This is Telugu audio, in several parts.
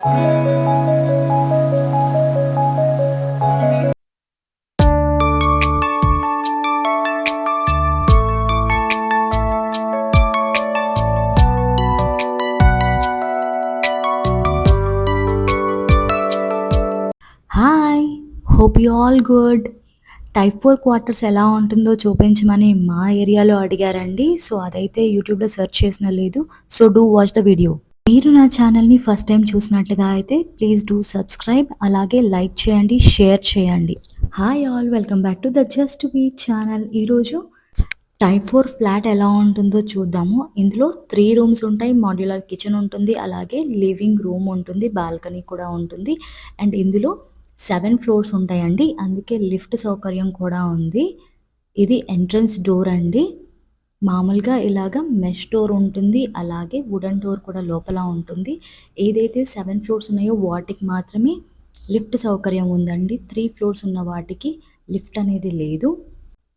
Hi hope you all good type four quarters ఎలా ఉంటుందో చూపించమని మా ఏరియాలో అడిగారండి. సో అదైతే యూట్యూబ్లో సెర్చ్ చేసిన లేదు. So do watch the video మీరు నా ఛానల్ని ఫస్ట్ టైం చూసినట్టుగా అయితే ప్లీజ్ డూ సబ్స్క్రైబ్ అలాగే లైక్ చేయండి షేర్ చేయండి. Hi all welcome back to the just B channel. ఈరోజు టైప్ ఫోర్ ఫ్లాట్ ఎలా ఉంటుందో చూద్దాము. ఇందులో త్రీ రూమ్స్ ఉంటాయి మాడ్యులర్ కిచెన్ ఉంటుంది అలాగే లివింగ్ రూమ్ ఉంటుంది బాల్కనీ కూడా ఉంటుంది. అండ్ ఇందులో సెవెన్ ఫ్లోర్స్ ఉంటాయండి అందుకే లిఫ్ట్ సౌకర్యం కూడా ఉంది. ఇది ఎంట్రన్స్ డోర్ అండి. మామూలుగా ఇలాగ మెష్ డోర్ ఉంటుంది అలాగే వుడెన్ డోర్ కూడా లోపల ఉంటుంది. ఏదైతే సెవెన్ ఫ్లోర్స్ ఉన్నాయో వాటికి మాత్రమే లిఫ్ట్ సౌకర్యం ఉందండి. త్రీ ఫ్లోర్స్ ఉన్న వాటికి లిఫ్ట్ అనేది లేదు.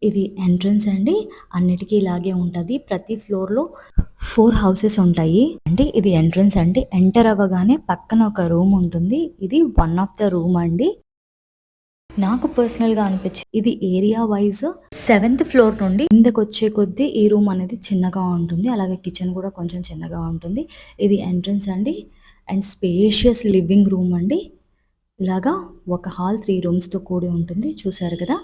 ఇది ఎంట్రన్స్ అండి. అన్నిటికీ ఇలాగే ఉంటుంది. ప్రతి ఫ్లోర్లో ఫోర్ హౌసెస్ ఉంటాయి. అంటే ఇది ఎంట్రన్స్ అండి. ఎంటర్ అవ్వగానే పక్కన ఒక రూమ్ ఉంటుంది. ఇది వన్ ఆఫ్ ద రూమ్ అండి. నాకు పర్సనల్గా అనిపించింది ఇది ఏరియా వైజ్ సెవెంత్ ఫ్లోర్ నుండి కిందకు వచ్చే కొద్దీ ఈ రూమ్ అనేది చిన్నగా ఉంటుంది. అలాగే కిచెన్ కూడా కొంచెం చిన్నగా ఉంటుంది. ఇది ఎంట్రన్స్ అండి. అండ్ స్పేషియస్ లివింగ్ రూమ్ అండి. ఇలాగా ఒక హాల్ త్రీ రూమ్స్తో కూడి ఉంటుంది. చూసారు కదా?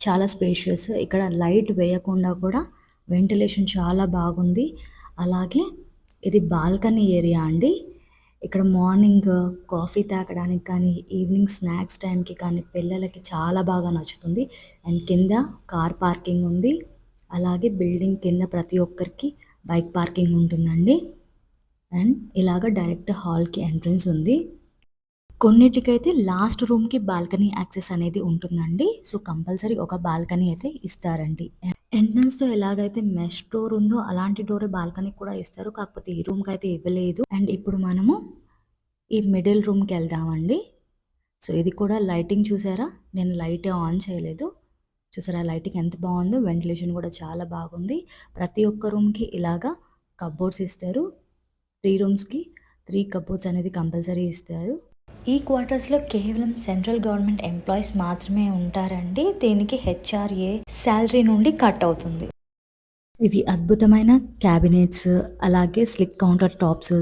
చాలా స్పేషియస్ ఇక్కడ లైట్ వేయకుండా కూడా వెంటిలేషన్ చాలా బాగుంది. అలాగే ఇది బాల్కనీ ఏరియా అండి. ఇక్కడ మార్నింగ్ కాఫీ తాగడానికి కానీ ఈవినింగ్ స్నాక్స్ టైంకి కానీ పిల్లలకి చాలా బాగా నచ్చుతుంది. అండ్ కింద కార్ పార్కింగ్ ఉంది. అలాగే బిల్డింగ్ కింద ప్రతి ఒక్కరికి బైక్ పార్కింగ్ ఉంటుందండి. అండ్ ఇలాగ డైరెక్ట్ హాల్కి ఎంట్రన్స్ ఉంది. కొన్నిటికైతే లాస్ట్ రూమ్కి బాల్కనీ యాక్సెస్ అనేది ఉంటుందండి. సో కంపల్సరీ ఒక బాల్కనీ అయితే ఇస్తారండి. ఎంట్రన్స్తో ఎలాగైతే మెష్ డోర్ ఉందో అలాంటి డోర్ బాల్కనీ కూడా ఇస్తారు. కాకపోతే ఈ రూమ్కి అయితే ఇవ్వలేదు. అండ్ ఇప్పుడు మనము ఈ మిడిల్ రూమ్కి వెళ్దామండి. సో ఇది కూడా లైటింగ్ చూసారా? నేను లైట్ ఆన్ చేయలేదు. చూసారా? లైటింగ్ ఎంత బాగుందో వెంటిలేషన్ కూడా చాలా బాగుంది. ప్రతి ఒక్క రూమ్కి ఇలాగా కబోర్డ్స్ ఇస్తారు. త్రీ రూమ్స్కి త్రీ కబోర్డ్స్ అనేది కంపల్సరీ ఇస్తారు. ఈ క్వార్టర్స్లో కేవలం సెంట్రల్ గవర్నమెంట్ ఎంప్లాయీస్ మాత్రమే ఉంటారండి. దీనికి హెచ్ఆర్ఏ శాలరీ నుండి కట్ అవుతుంది. ఇది అద్భుతమైన క్యాబినెట్స్ అలాగే slick countertops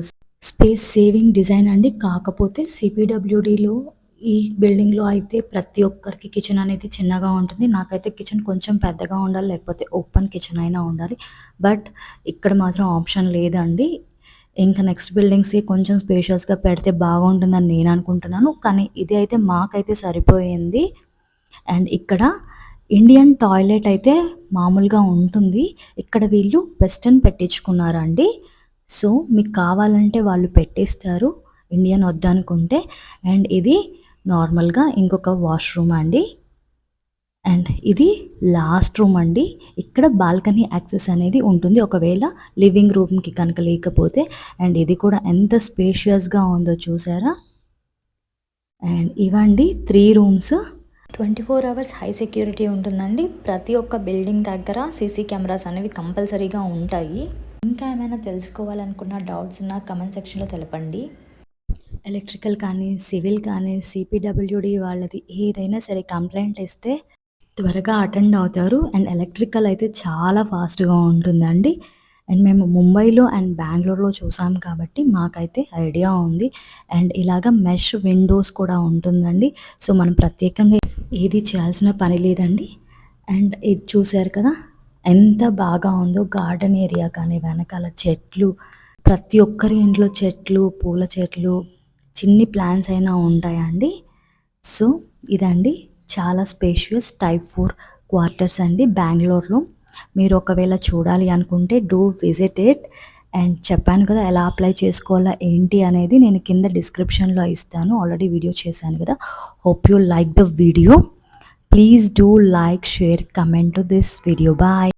space saving design అండి. కాకపోతే సిపిడబ్ల్యూడిలో ఈ బిల్డింగ్లో అయితే ప్రతి ఒక్కరికి కిచెన్ అనేది చిన్నగా ఉంటుంది. నాకైతే కిచెన్ కొంచెం పెద్దగా ఉండాలి లేకపోతే ఓపెన్ కిచెన్ అయినా ఉండాలి. బట్ ఇక్కడ మాత్రం ఆప్షన్ లేదండి. ఇంకా నెక్స్ట్ బిల్డింగ్స్కి కొంచెం స్పేషియస్గా పెడితే బాగుంటుందని నేను అనుకుంటున్నాను. కానీ ఇది అయితే మాకైతే సరిపోయింది. అండ్ ఇక్కడ ఇండియన్ టాయిలెట్ అయితే మామూలుగా ఉంటుంది. ఇక్కడ వీళ్ళు వెస్టర్న్ పెట్టించుకున్నారండి. సో మీకు కావాలంటే వాళ్ళు పెట్టేస్తారు. ఇండియన్ వద్దనుకుంటే. అండ్ ఇది నార్మల్గా ఇంకొక వాష్రూమ్ అండి. అండ్ ఇది లాస్ట్ రూమ్ అండి. ఇక్కడ బాల్కనీ యాక్సెస్ అనేది ఉంటుంది. ఒకవేళ లివింగ్ రూమ్కి కనుక లేకపోతే. అండ్ ఇది కూడా ఎంత స్పేషియస్గా ఉందో చూసారా? అండ్ ఇవండి three rooms. Twenty four hours high security ఉంటుందండి. ప్రతి ఒక్క బిల్డింగ్ దగ్గర సీసీ కెమెరాస్ అనేవి కంపల్సరీగా ఉంటాయి. ఇంకా ఏమైనా తెలుసుకోవాలనుకున్న డౌట్స్ ఉన్న కమెంట్ సెక్షన్లో తెలపండి. ఎలక్ట్రికల్ కానీ సివిల్ కానీ సిపిడబ్ల్యూడి వాళ్ళది ఏదైనా సరే కంప్లైంట్ ఇస్తే త్వరగా అటెండ్ అవుతారు. అండ్ ఎలక్ట్రికల్ అయితే చాలా ఫాస్ట్గా ఉంటుందండి. అండ్ మేము ముంబైలో అండ్ బెంగళూరులో చూసాం కాబట్టి మాకైతే ఐడియా ఉంది. అండ్ ఇలాగ మెష్ విండోస్ కూడా ఉంటుందండి. సో మనం ప్రత్యేకంగా ఏది చేయాల్సిన పని లేదండి. అండ్ ఇది చూశారు కదా ఎంత బాగా ఉందో గార్డెన్ ఏరియా కానీ వెనకాల చెట్లు ప్రతి ఒక్కరి ఇంట్లో చెట్లు పూల చెట్లు చిన్ని ప్లాంట్స్ అయినా ఉంటాయండి. సో ఇదండి చాలా స్పేషియస్ టైప్ ఫోర్ క్వార్టర్స్ అండి బెంగళూరులో మీరు ఒకవేళ చూడాలి అనుకుంటే డూ విజిట్ ఇట్. అండ్ చెప్పాను కదా ఎలా అప్లై చేసుకోవాలా ఏంటి అనేది నేను కింద డిస్క్రిప్షన్లో ఇస్తాను. ఆల్రెడీ వీడియో చేశాను కదా. Hope you like the video. please do like share comment to this video. Bye.